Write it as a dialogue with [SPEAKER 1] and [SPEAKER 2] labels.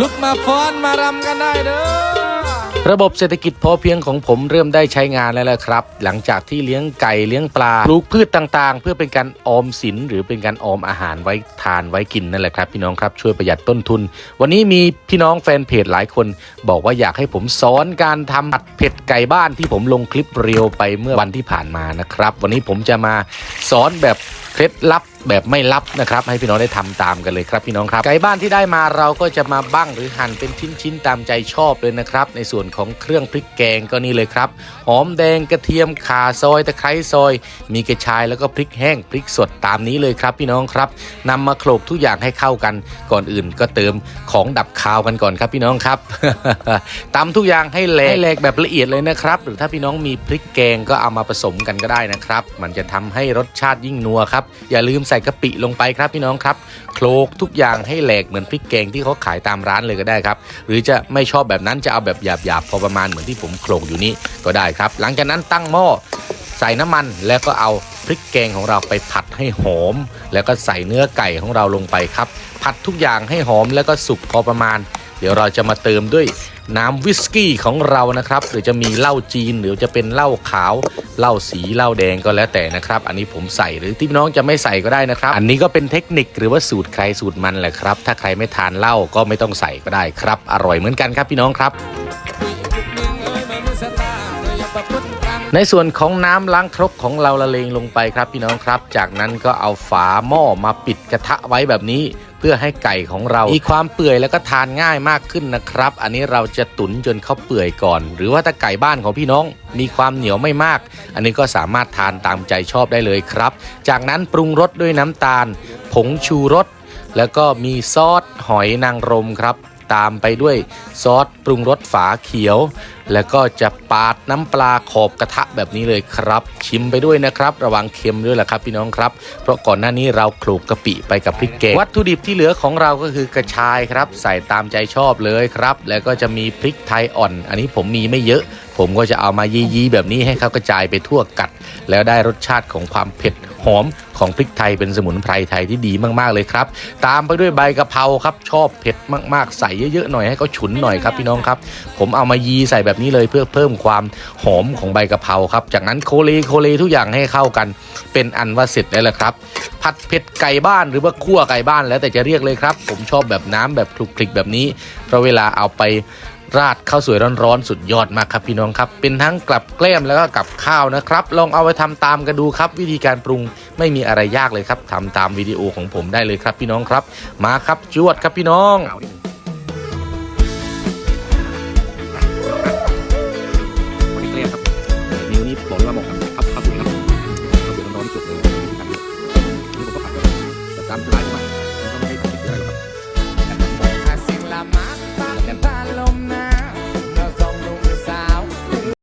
[SPEAKER 1] ลุกมาฟ้อนมารำกันได้เด้อ
[SPEAKER 2] ระบบเศรษฐกิจพอเพียงของผมเริ่มได้ใช้งานแล้วละครับ หลังจากที่เลี้ยงไก่เลี้ยงปลาปลูกพืชต่างๆ เพื่อเป็นการออมสินหรือเป็นการออมอาหารไว้ทานไว้กินนั่นแหละครับพี่น้องครับช่วยประหยัดต้นทุน วันนี้มีพี่น้องแฟนเพจหลายคน บอกว่าอยากให้ผมสอนการทำผัดเผ็ดไก่บ้านที่ผมลงคลิปเรียวไปเมื่อวันที่ผ่านมานะครับ วันนี้ผมจะมาสอนแบบ เคล็ดลับแบบไม่ลับนะครับ ให้พี่น้องได้ทำตามกันเลยครับพี่น้องครับไก่บ้านที่ได้มาเราก็จะมาบ้างหรือหั่นเป็นชิ้นๆตามใจชอบเลยนะครับ ในส่วนของเครื่องพริกแกงก็นี่เลยครับหอมแดงกระเทียมข่าซอยตะไคร้ซอย มีกระชายแล้วก็พริกแห้งพริกสดตามนี้เลยครับ พี่น้องครับนำมาโขลกทุกอย่างให้เข้ากันก่อนอื่นก็เติมของดับคาวกันก่อนครับพี่น้องครับตำทุกอย่างให้แหลกให้แหลกแบบละเอียดเลยนะครับ หรือถ้าพี่น้องมีพริกแกงก็เอามาผสมกันก็ได้นะครับ มันจะทำให้รสชาติยิ่งนัวครับอย่าลืมใส่กะปิลงไปครับพี่น้องครับโขลกทุกอย่างให้แหลกเหมือนพริกแกงที่เขาขายตามร้านเลยก็ได้ครับ หรือจะไม่ชอบแบบนั้นจะเอาแบบหยาบๆพอประมาณเหมือนที่ผมโขลกอยู่นี้ก็ได้ครับ หลังจากนั้นตั้งหม้อใส่น้ำมันแล้วก็เอาพริกแกงของเราไปผัดให้หอม แล้วก็ใส่เนื้อไก่ของเราลงไปครับ ผัดทุกอย่างให้หอมแล้วก็สุกพอประมาณ เดี๋ยวเราจะมาเติมด้วยน้ำวิสกี้ของเรานะครับหรือจะมีเหล้าจีนหรือจะเป็นเหล้าขาวเหล้าสีเหล้าแดงก็แล้วแต่นะครับ อันนี้ผมใส่หรือที่น้องจะไม่ใส่ก็ได้นะครับ อันนี้ก็เป็นเทคนิคหรือว่าสูตรใครสูตรมันแหละครับ ถ้าใครไม่ทานเหล้าก็ไม่ต้องใส่ก็ได้ครับ อร่อยเหมือนกันครับพี่น้องครับในส่วนของน้ำล้างครกของเราละเลงลงไปครับพี่น้องครับ จากนั้นก็เอาฝาหม้อมาปิดกระทะไว้แบบนี้ เพื่อให้ไก่ของเรา มีความเปื่อยแล้วก็ทานง่ายมากขึ้นนะครับ อันนี้เราจะตุ๋นจนเขาเปื่อยก่อน หรือว่าถ้าไก่บ้านของพี่น้องมีความเหนียวไม่มาก อันนี้ก็สามารถทานตามใจชอบได้เลยครับ จากนั้นปรุงรสด้วยน้ำตาล ผงชูรสแล้วก็มีซอสหอยนางรมครับ ตามไปด้วยซอสปรุงรสฝาเขียว แล้วก็จะปาดน้ำปลาขอบกระทะแบบนี้เลยครับ ชิมไปด้วยนะครับ ระวังเค็มด้วยแหละครับพี่น้องครับ เพราะก่อนหน้านี้เราโขลกกะปิไปกับพริกแกงวัตถุดิบที่เหลือของเราก็คือกระชายครับ ใส่ตามใจชอบเลยครับ แล้วก็จะมีพริกไทยอ่อน อันนี้ผมมีไม่เยอะ ผมก็จะเอามายีๆแบบนี้ให้เขากระจายไปทั่วกัด แล้วได้รสชาติของความเผ็ด หอมของพริกไทยเป็นสมุนไพรไทยที่ดีมากๆเลยครับ ตามไปด้วยใบกะเพราครับชอบเผ็ดมากๆ ใส่เยอะๆหน่อยให้เขาฉุนหน่อยครับพี่น้องครับ ผมเอามายีใส่แบบนี้เลยเพื่อเพิ่มความหอมของใบกะเพราครับ จากนั้นโคเลโคเลทุกอย่างให้เข้ากัน เป็นอันว่าเสร็จแล้วละครับ ผัดเผ็ดไก่บ้านหรือว่าคั่วไก่บ้านแล้วแต่จะเรียกเลยครับ ผมชอบแบบน้ำแบบคลุกคลิกแบบนี้เพราะเวลาเอาไป ราดข้าวสวยร้อนๆสุดยอดมากครับพี่น้องครับ เป็นทั้งกลับแกล้มแล้วก็กับข้าวนะครับ ลองเอาไปทำตามกันดูครับ วิธีการปรุงไม่มีอะไรยากเลยครับทำตามวิดีโอของผมได้เลยครับพี่น้องครับ มาครับจวดครับพี่น้อง